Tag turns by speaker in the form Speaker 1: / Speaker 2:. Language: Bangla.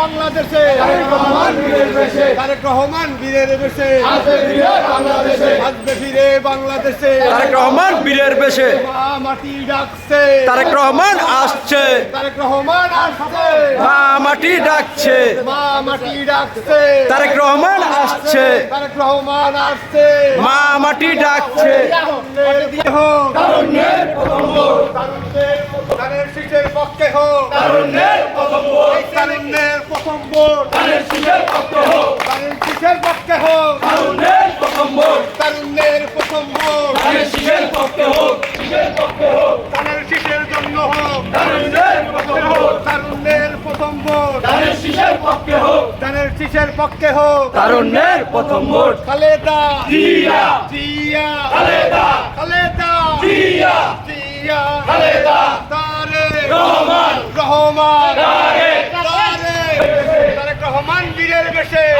Speaker 1: বাংলাদেশে। তারেক রহমান বীরের বেশে। আসবে ফিরে বাংলাদেশে।
Speaker 2: তারেক রহমান বীরের বেশে।
Speaker 1: মাটি ডাকছে।
Speaker 2: তারেক রহমান আসছে।
Speaker 1: তারেক রহমান আসছে।
Speaker 2: মা মাটি ডাকছে।
Speaker 1: মা মাটি ডাকছে।
Speaker 2: তারেক রহমান আসছে।
Speaker 1: তারেক রহমান আসছে।
Speaker 2: মা মাটি ডাকছে।
Speaker 1: পক্ষে হোক। প্রথম ভোট। প্রথম ভোট পক্ষে হোক। পক্ষে হোক। প্রথম ভোট। প্রথম ভোট। পক্ষে হোক। পক্ষে জন্য হোক। প্রথম ভোট। প্রথম ভোট পক্ষে হোক। পক্ষে হোক।
Speaker 2: প্রথম ভোট।
Speaker 1: খালেদা। জিয়া। জিয়া। খালেদা। খালেদা। জিয়া। জিয়া। খালেদা। গেছে